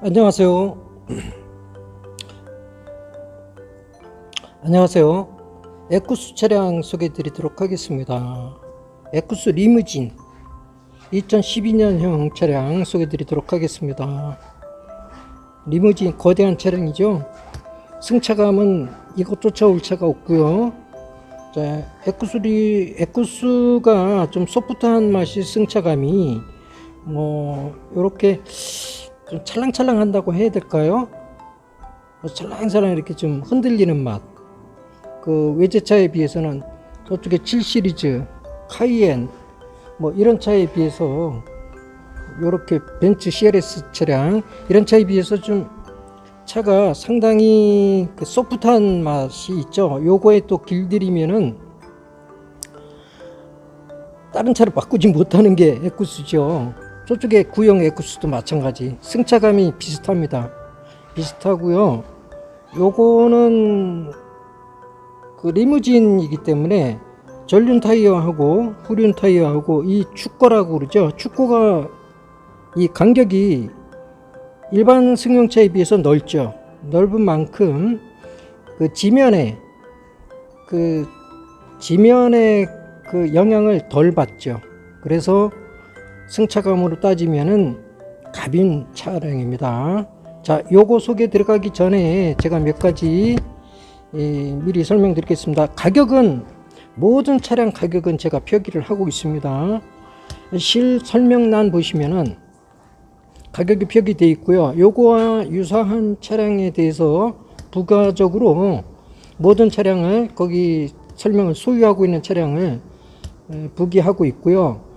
안녕하세요. 안녕하세요. 에쿠스 차량 소개해 드리도록 하겠습니다. 에쿠스 리무진 2012년형 차량 소개해 드리도록 하겠습니다. 리무진 거대한 차량이죠. 승차감은 이것 쫓아올 차가 없고요. 자, 에쿠스리 에쿠스가 좀 소프트한 맛이 승차감이 뭐 이렇게 좀 찰랑찰랑 한다고 해야 될까요? 찰랑찰랑 이렇게 좀 흔들리는 맛. 그 외제차에 비해서는 저쪽에 7 시리즈, 카이엔 뭐 이런 차에 비해서 이렇게 벤츠 CRS 차량 이런 차에 비해서 좀 차가 상당히 그 소프트한 맛이 있죠. 요거에 또 길들이면은 다른 차를 바꾸지 못하는 게 에쿠스죠. 저쪽에 구형 에쿠스도 마찬가지. 승차감이 비슷합니다. 비슷하고요. 요거는 그 리무진이기 때문에 전륜 타이어하고 후륜 타이어하고 이 축거라고 그러죠. 축거가 이 간격이 일반 승용차에 비해서 넓죠. 넓은 만큼 그 지면에 그 지면에 그 영향을 덜 받죠. 그래서 승차감으로 따지면은 가빈 차량입니다. 자, 요거 소개 들어가기 전에 제가 몇 가지 예, 미리 설명드리겠습니다. 가격은 모든 차량 가격은 제가 표기를 하고 있습니다. 실 설명란 보시면은 가격이 표기되어 있고요. 요거와 유사한 차량에 대해서 부가적으로 모든 차량을 거기 설명을 소유하고 있는 차량을 에, 부기하고 있고요.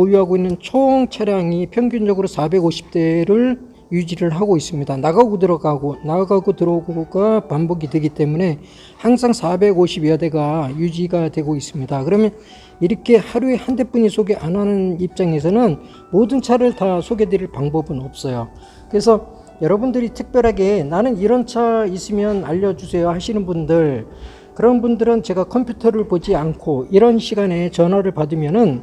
보유하고 있는 총 차량이 평균적으로 450대를 유지를 하고 있습니다. 나가고 들어가고 나가고 들어오고가 반복이 되기 때문에 항상 450여 대가 유지가 되고 있습니다. 그러면 이렇게 하루에 한 대뿐이 소개 안 하는 입장에서는 모든 차를 다 소개 드릴 방법은 없어요. 그래서 여러분들이 특별하게 나는 이런 차 있으면 알려주세요 하시는 분들 그런 분들은 제가 컴퓨터를 보지 않고 이런 시간에 전화를 받으면은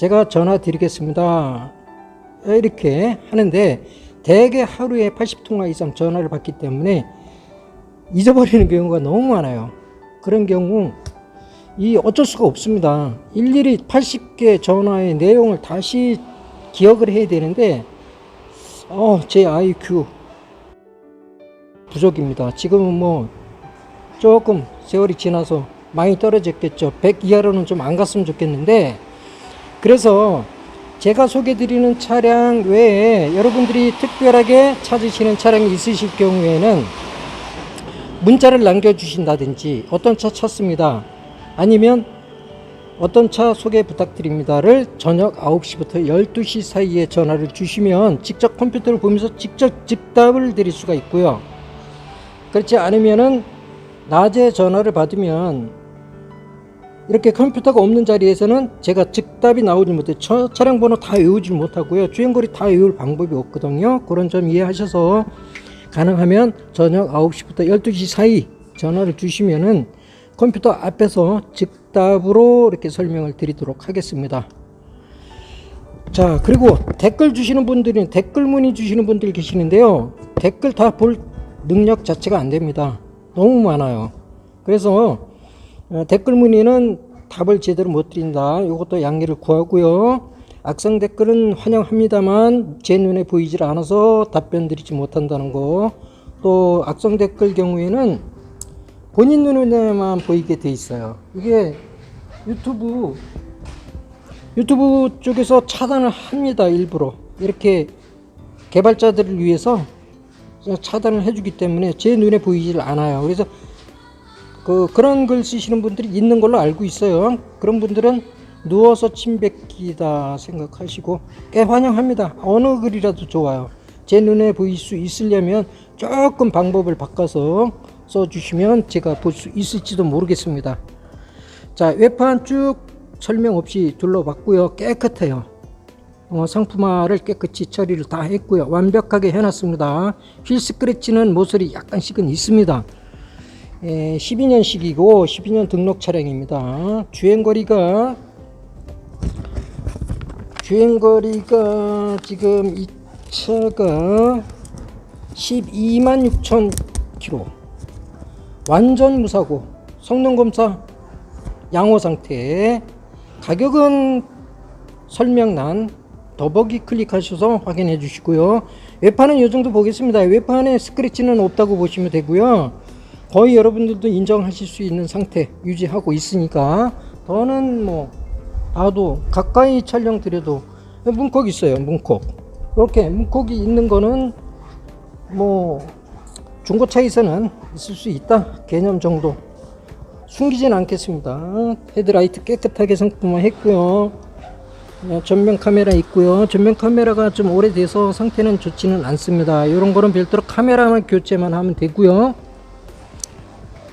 제가 전화 드리겠습니다. 이렇게 하는데 대개 하루에 80통화 이상 전화를 받기 때문에 잊어버리는 경우가 너무 많아요. 그런 경우 이 어쩔 수가 없습니다. 일일이 80개 전화의 내용을 다시 기억을 해야 되는데 어, 제 IQ 부족입니다. 지금은 뭐 조금 세월이 지나서 많이 떨어졌겠죠. 100 이하로는 좀 안 갔으면 좋겠는데 그래서 제가 소개드리는 차량 외에 여러분들이 특별하게 찾으시는 차량이 있으실 경우에는 문자를 남겨주신다든지 어떤 차 찾습니다. 아니면 어떤 차 소개 부탁드립니다를 저녁 9시부터 12시 사이에 전화를 주시면 직접 컴퓨터를 보면서 직접 즉답을 드릴 수가 있고요. 그렇지 않으면은 낮에 전화를 받으면 이렇게 컴퓨터가 없는 자리에서는 제가 즉답이 나오지 못해 차, 차량 번호 다 외우지 못하고요. 주행거리 다 외울 방법이 없거든요. 그런 점 이해하셔서 가능하면 저녁 9시부터 12시 사이 전화를 주시면은 컴퓨터 앞에서 즉답으로 이렇게 설명을 드리도록 하겠습니다. 자, 그리고 댓글 주시는 분들이 댓글 문의 주시는 분들 계시는데요. 댓글 다 볼 능력 자체가 안 됩니다. 너무 많아요. 그래서 어, 댓글 문의는 답을 제대로 못 드린다. 이것도 양해를 구하고요. 악성 댓글은 환영합니다만 제 눈에 보이질 않아서 답변 드리지 못한다는 거. 또 악성 댓글 경우에는 본인 눈에만 보이게 돼 있어요. 이게 유튜브 유튜브 쪽에서 차단을 합니다. 일부러 이렇게 개발자들을 위해서 차단을 해주기 때문에 제 눈에 보이질 않아요. 그래서 그 그런 글 쓰시는 분들이 있는 걸로 알고 있어요. 그런 분들은 누워서 침 뱉기다 생각하시고 꽤 환영합니다. 어느 글이라도 좋아요. 제 눈에 보일 수 있으려면 조금 방법을 바꿔서 써주시면 제가 볼 수 있을지도 모르겠습니다. 자, 외판 쭉 설명 없이 둘러봤고요. 깨끗해요. 어, 상품화를 깨끗이 처리를 다 했고요. 완벽하게 해놨습니다. 휠 스크래치는 모서리 약간씩은 있습니다. 예, 12년식이고 12년 등록 차량입니다. 주행거리가 주행거리가 지금 이 차가 12만 6천 킬로 완전 무사고 성능검사 양호 상태 가격은 설명란 더보기 클릭하셔서 확인해 주시고요. 외판은 이 정도 보겠습니다. 외판에 스크래치는 없다고 보시면 되고요. 거의 여러분들도 인정하실 수 있는 상태 유지하고 있으니까 더는 뭐 나도 가까이 촬영 드려도 문콕 있어요 문콕. 이렇게 문콕이 있는 거는 뭐 중고차에서는 있을 수 있다 개념 정도 숨기진 않겠습니다. 헤드라이트 깨끗하게 상품화 했고요. 어, 전면 카메라 있고요. 전면 카메라가 좀 오래돼서 상태는 좋지는 않습니다. 이런 거는 별도로 카메라만 교체만 하면 되고요.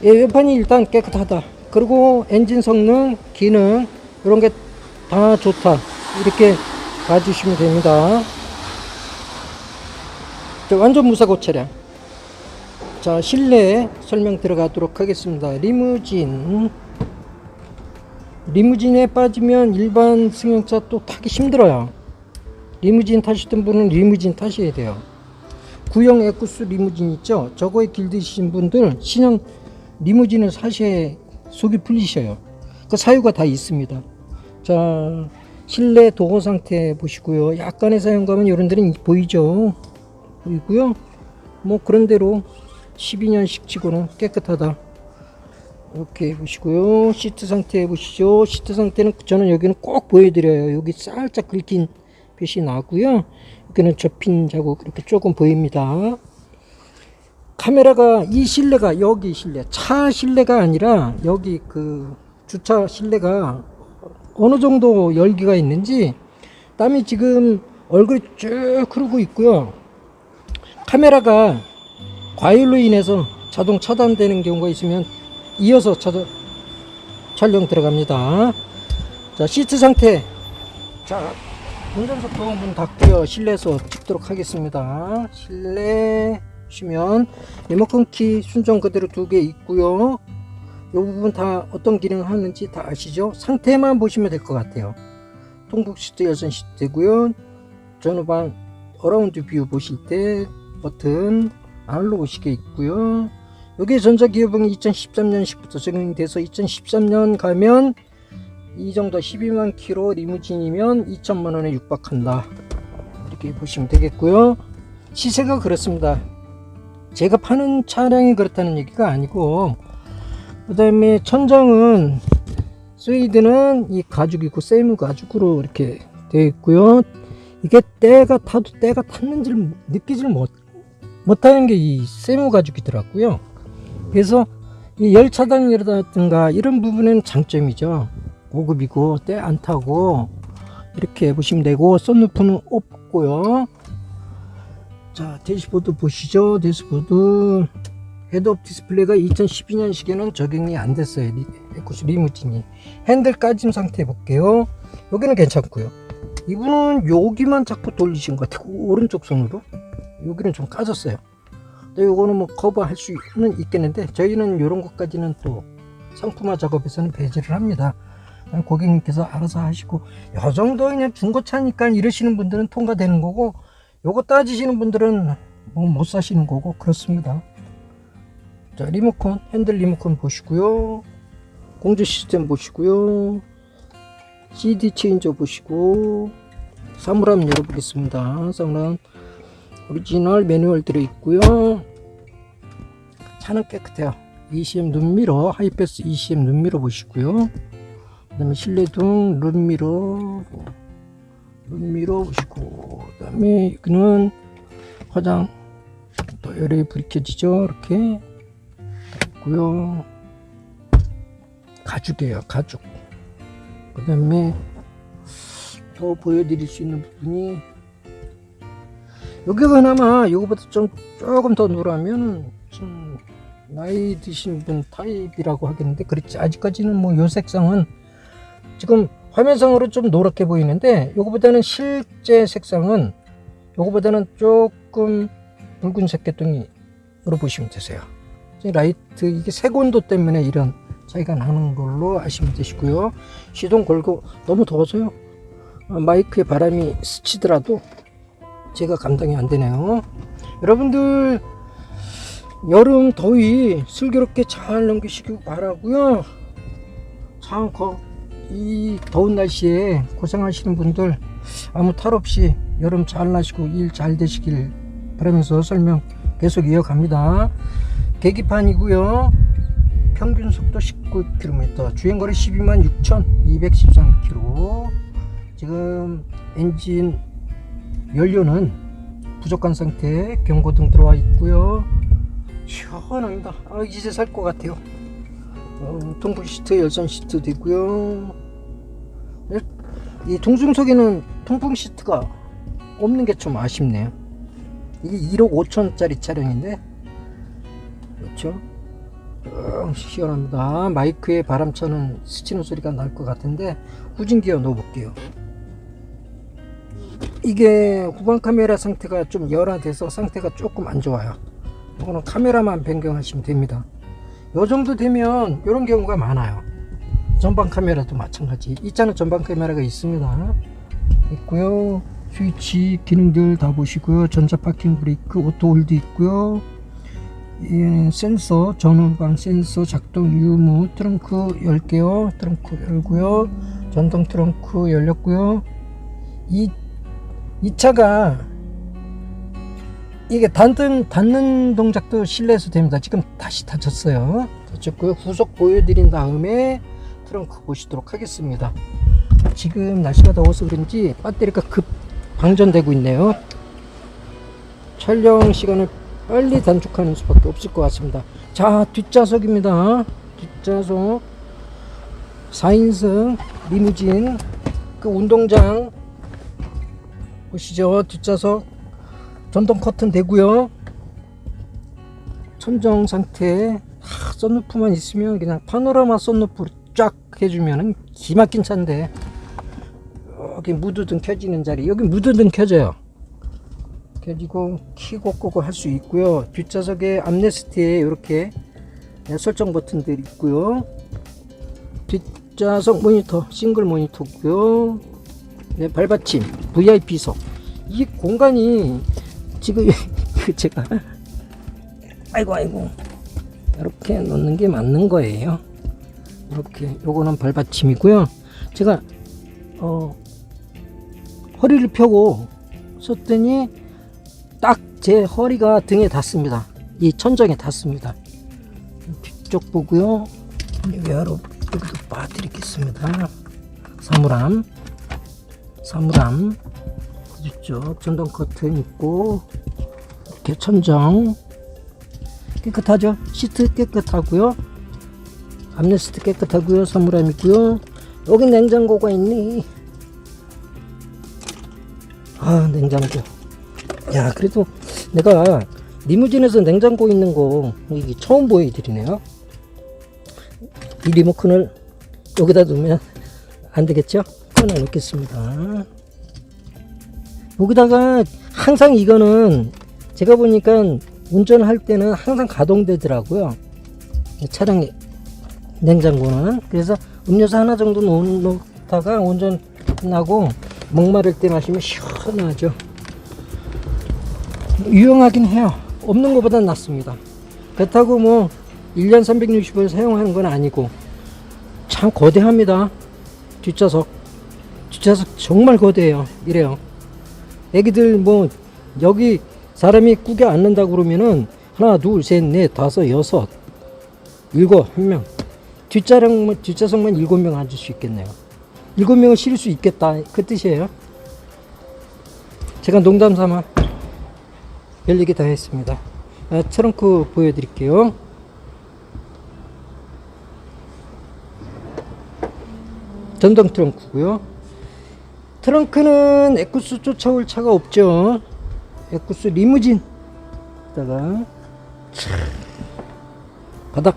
예, 외판이 일단 깨끗하다. 그리고 엔진 성능 기능 이런 게 다 좋다. 이렇게 봐주시면 됩니다. 자, 완전 무사고 차량. 자 실내 설명 들어가도록 하겠습니다. 리무진 리무진에 빠지면 일반 승용차 또 타기 힘들어요. 리무진 타시던 분은 리무진 타셔야 돼요. 구형 에쿠스 리무진 있죠? 저거에 길드신 분들 신형 리무진을 사셔야 속이 풀리셔요. 그 사유가 다 있습니다. 자 실내 도어 상태 보시고요. 약간의 사용감은 이런 데는 보이죠? 보이고요. 뭐 그런 대로 12년식 치고는 깨끗하다 이렇게 보시고요. 시트 상태 보시죠. 시트 상태는 저는 여기는 꼭 보여드려요. 여기 살짝 긁힌 빛이 나고요. 여기는 접힌 자국 이렇게 조금 보입니다. 카메라가 이 실내가 여기 실내 차 실내가 아니라 여기 그 주차 실내가 어느 정도 열기가 있는지 땀이 지금 얼굴이 쭉 흐르고 있고요. 카메라가 과율로 인해서 자동 차단되는 경우가 있으면 이어서 차단 촬영 들어갑니다. 자 시트 상태. 자 운전석 도 문 닫고요. 실내에서 찍도록 하겠습니다. 실내 보시면 리모컨 키 순정 그대로 두 개 있고요. 이 부분 다 어떤 기능을 하는지 다 아시죠? 상태만 보시면 될 것 같아요. 통풍 시트 열선 시트고요. 전후방 어라운드 뷰 보실 때 버튼 아날로그 시계 있고요 여기 전자기어봉이 2013년식부터 적용이 돼서 2013년 가면 이 정도 12만 킬로 리무진이면 2천만 원에 육박한다. 이렇게 보시면 되겠고요. 시세가 그렇습니다. 제가 파는 차량이 그렇다는 얘기가 아니고 그 다음에 천정은 스웨이드는 이 가죽이고 세무 가죽으로 이렇게 되어 있고요. 이게 때가 타도 때가 탔는지를 느끼질 못, 못하는 게 이 세무 가죽이더라고요 그래서 이 열차단이라든가 이런 부분은 장점이죠. 고급이고 때 안 타고 이렇게 보시면 되고 썬루프는 없고요. 자 대시보드 보시죠. 대시보드. 헤드업 디스플레이가 2012년식에는 적용이 안 됐어요. 리, 에쿠스 리무진이. 핸들 까짐 상태 볼게요. 여기는 괜찮고요. 이분은 여기만 자꾸 돌리신 것 같아요. 오른쪽 손으로. 여기는 좀 까졌어요 요거는 뭐 커버할 수는 있겠는데 저희는 이런 것까지는 또 상품화 작업에서는 배제를 합니다. 고객님께서 알아서 하시고 요 정도 그냥 중고차니까 이러시는 분들은 통과되는 거고 요거 따지시는 분들은 뭐 못 사시는 거고 그렇습니다. 자 리모컨 핸들 리모컨 보시고요. 공조 시스템 보시고요. CD 체인저 보시고 사물함 열어보겠습니다. 사물함 오리지널 매뉴얼 들어있고요 차는 깨끗해요. ECM 눈미러 하이패스 ECM 눈미러 보시고요. 그 다음에 실내등 룸미러 룸미러 보시고 그 다음에 여기는 화장 또 열에 불이 켜지죠. 이렇게 있고요. 가죽이에요 가죽. 그 다음에 더 보여드릴 수 있는 부분이 여기가 그나마 이거보다 좀 조금 더 노라면 좀 나이 드신 분 타입이라고 하겠는데 그렇지. 아직까지는 뭐 요 색상은 지금 화면상으로 좀 노랗게 보이는데 요거보다는 실제 색상은 요거보다는 조금 붉은색 개똥이로 보시면 되세요. 라이트 이게 색온도 때문에 이런 차이가 나는 걸로 아시면 되시고요. 시동 걸고 너무 더워서요. 어, 마이크에 바람이 스치더라도 제가 감당이 안 되네요. 여러분들 여름 더위 슬기롭게 잘 넘기시길 바라고요. 참, 거, 이 더운 날씨에 고생하시는 분들 아무 탈 없이 여름 잘 나시고 일 잘 되시길 바라면서 설명 계속 이어갑니다. 계기판이고요. 평균 속도 19km, 주행거리 12만 6,213km. 지금 엔진 연료는 부족한 상태, 경고등 들어와 있고요. 시원합니다. 아, 이제 살 것 같아요. 어, 통풍 시트, 열선 시트 되고요. 네, 이 동중석에는 통풍 시트가 없는 게 좀 아쉽네요. 이게 1억 5천짜리 차량인데, 그렇죠? 어, 시원합니다. 마이크에 바람 차는 스치는 소리가 날 것 같은데 후진 기어 넣어볼게요. 이게 후방 카메라 상태가 좀 열화돼서 상태가 조금 안 좋아요. 이거는 카메라만 변경하시면 됩니다. 요 정도 되면 이런 경우가 많아요. 전방 카메라도 마찬가지. 이 차는 전방 카메라가 있습니다. 있고요. 스위치 기능들 다 보시고요. 전자 파킹 브레이크, 오토 홀드 있고요. 예, 센서, 전후방 센서 작동 유무, 트렁크 열게요. 트렁크 열고요. 전동 트렁크 열렸고요. 이, 이 차가 이게 닫는, 닫는 동작도 실내에서 됩니다. 지금 다시 닫혔어요. 닫혔고요. 후속 보여드린 다음에 트렁크 보시도록 하겠습니다. 지금 날씨가 더워서 그런지 배터리가 급 방전되고 있네요. 촬영 시간을 빨리 단축하는 수밖에 없을 것 같습니다. 자, 뒷좌석입니다. 뒷좌석 4인승 리무진 그 운동장 보시죠. 뒷좌석 전동 커튼 되고요. 천정 상태 하, 썬루프만 있으면 그냥 파노라마 썬루프로 쫙 해주면은 기막힌 차인데 여기 무드등 켜지는 자리 여기 무드등 켜져요. 켜지고 키고 끄고 할 수 있고요. 뒷좌석에 암레스트에 이렇게 설정 버튼들이 있고요. 뒷좌석 모니터 싱글 모니터고요. 네, 발받침 VIP석 이 공간이 지금 그 제가 아이고 아이고 이렇게 놓는 게 맞는 거예요. 이렇게 요거는 발받침이고요. 제가 어 허리를 펴고 썼더니 딱 제 허리가 등에 닿습니다. 이 천정에 닿습니다. 뒤쪽 보고요. 위아로 여기도 봐드리겠습니다. 사물함, 사물함, 뒤쪽 전동 커튼 있고 이렇게 천정 깨끗하죠? 시트 깨끗하고요. 암레스트 깨끗하고요. 사물함 있고요. 여기 냉장고가 있니? 아 냉장고 야 그래도 내가 리무진에서 냉장고 있는 거 이게 처음 보여드리네요 이 리모컨을 여기다 두면 안 되겠죠 꺼내 놓겠습니다 여기다가 항상 이거는 제가 보니까 운전할 때는 항상 가동되더라고요 이 차량 냉장고는 그래서 음료수 하나 정도 놓- 놓다가 운전 끝나고 목마를 때 마시면 시원하죠. 유용하긴 해요. 없는 것보다 낫습니다. 그렇다고 뭐 1년 360일 사용하는 건 아니고 참 거대합니다. 뒷좌석. 뒷좌석 정말 거대해요. 이래요. 애기들 뭐 여기 사람이 꾸겨 앉는다고 그러면은 하나, 둘, 셋, 넷, 다섯, 여섯, 일곱, 한 명. 뒷좌석만, 뒷좌석만 일곱 명 앉을 수 있겠네요. 일곱 명을 실을 수 있겠다 그 뜻이에요. 제가 농담 삼아 별 얘기 다 했습니다. 아, 트렁크 보여드릴게요. 전동 트렁크고요. 트렁크는 에쿠스 쫓아올 차가 없죠. 에쿠스 리무진. 다가 바닥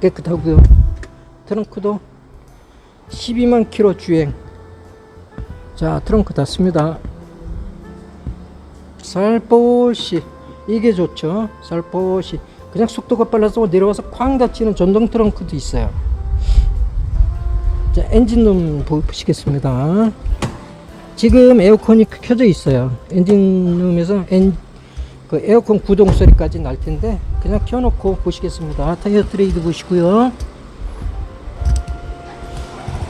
깨끗하고요. 트렁크도 12만 킬로 주행. 자, 트렁크 닫습니다. 살포시. 이게 좋죠. 살포시. 그냥 속도가 빨라서 내려와서 쾅 닫히는 전동 트렁크도 있어요. 자, 엔진룸 보시겠습니다. 지금 에어컨이 켜져 있어요. 엔진룸에서 엔, 그 에어컨 구동 소리까지 날 텐데 그냥 켜놓고 보시겠습니다. 타이어 트레이드 보시고요.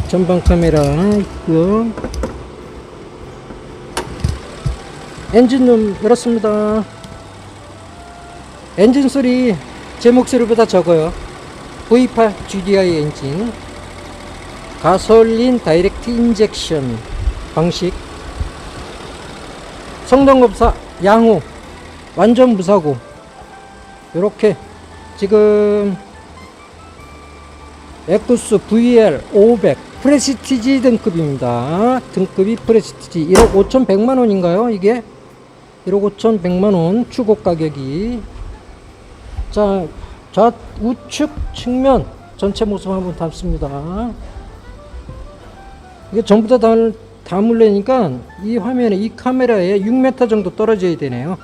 전방 카메라 있고요. 엔진룸 열었습니다. 엔진 소리 제 목소리보다 적어요. V8 GDI 엔진 가솔린 다이렉트 인젝션 방식 성능 검사 양호 완전 무사고 이렇게 지금 에쿠스 VL 500 프레시티지 등급입니다. 등급이 프레시티지 1억 5,100만 원인가요? 이게 1억 5,100만 원 추고 가격이 자, 좌우측 측면 전체 모습 한번 담습니다. 이게 전부 다 담- 담으려니까 이 화면에 이 카메라에 6m 정도 떨어져야 되네요.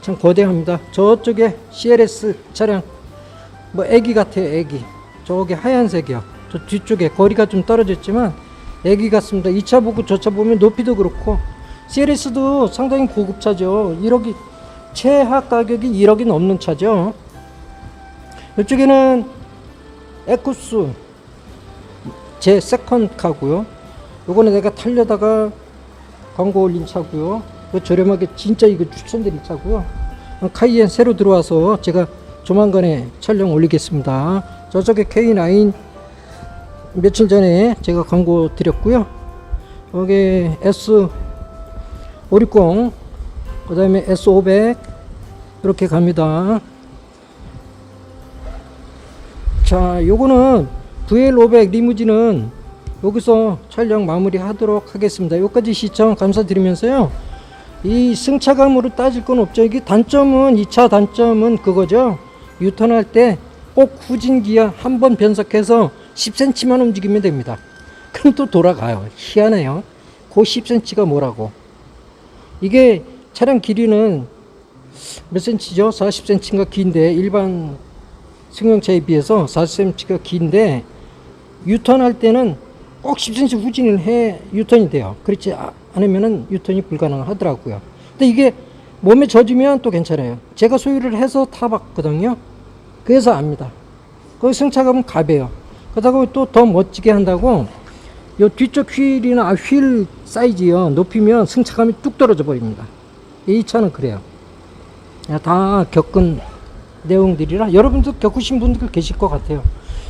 참 거대합니다. 저쪽에 CLS 차량 뭐 애기 같아요, 애기. 저기 하얀색이요. 저 뒤쪽에 거리가 좀 떨어졌지만 애기 같습니다. 이차 보고 저 차 보면 높이도 그렇고 CLS도 상당히 고급차죠. 1억이 최하 가격이 1억이 넘는 차죠. 이쪽에는 에쿠스 제 세컨 카고요. 요거는 내가 타려다가 광고 올린 차고요. 이거 저렴하게 진짜 이거 추천드린 차고요. 어, 카이엔 새로 들어와서 제가 조만간에 촬영 올리겠습니다. 저쪽에 K9 며칠 전에 제가 광고 드렸고요. 여기 S560 그 다음에 S500 이렇게 갑니다. 자, 요거는 VL500 리무진은 여기서 촬영 마무리 하도록 하겠습니다. 여기까지 시청 감사드리면서요. 이 승차감으로 따질 건 없죠. 이게 단점은, 이차 단점은 그거죠. 유턴할 때 꼭 후진기어 한 번 변속해서 10cm만 움직이면 됩니다. 그럼 또 돌아가요. 희한해요. 그 10cm가 뭐라고. 이게 차량 길이는 몇 cm죠? 40cm인가 긴데 일반 승용차에 비해서 40cm가 긴데 유턴할 때는 꼭 10cm 후진을 해 유턴이 돼요. 그렇지 아- 않으면은 유턴이 불가능하더라고요. 근데 이게 몸에 젖으면 또 괜찮아요. 제가 소유를 해서 타봤거든요. 그래서 압니다. 그 승차감은 가벼요. 그러다가 또더 멋지게 한다고 요 뒤쪽 휠이나 아, 휠 사이즈요 높이면 승차감이 뚝 떨어져 버립니다. 이 차는 그래요. 야, 다 겪은 내용들이라 여러분도 겪으신 분들 계실 것 같아요.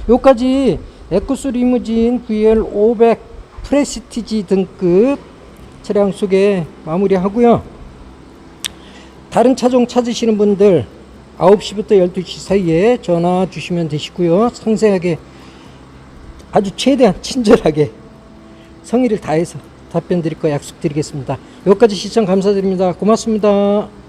요까지 에쿠스 리무진 VL 500 프레시티지 등급 차량 소개 마무리하고요. 다른 차종 찾으시는 분들 9시부터 12시 사이에 전화 주시면 되시고요. 상세하게 아주 최대한 친절하게 성의를 다해서 답변 드릴 거 약속드리겠습니다. 여기까지 시청 감사드립니다. 고맙습니다.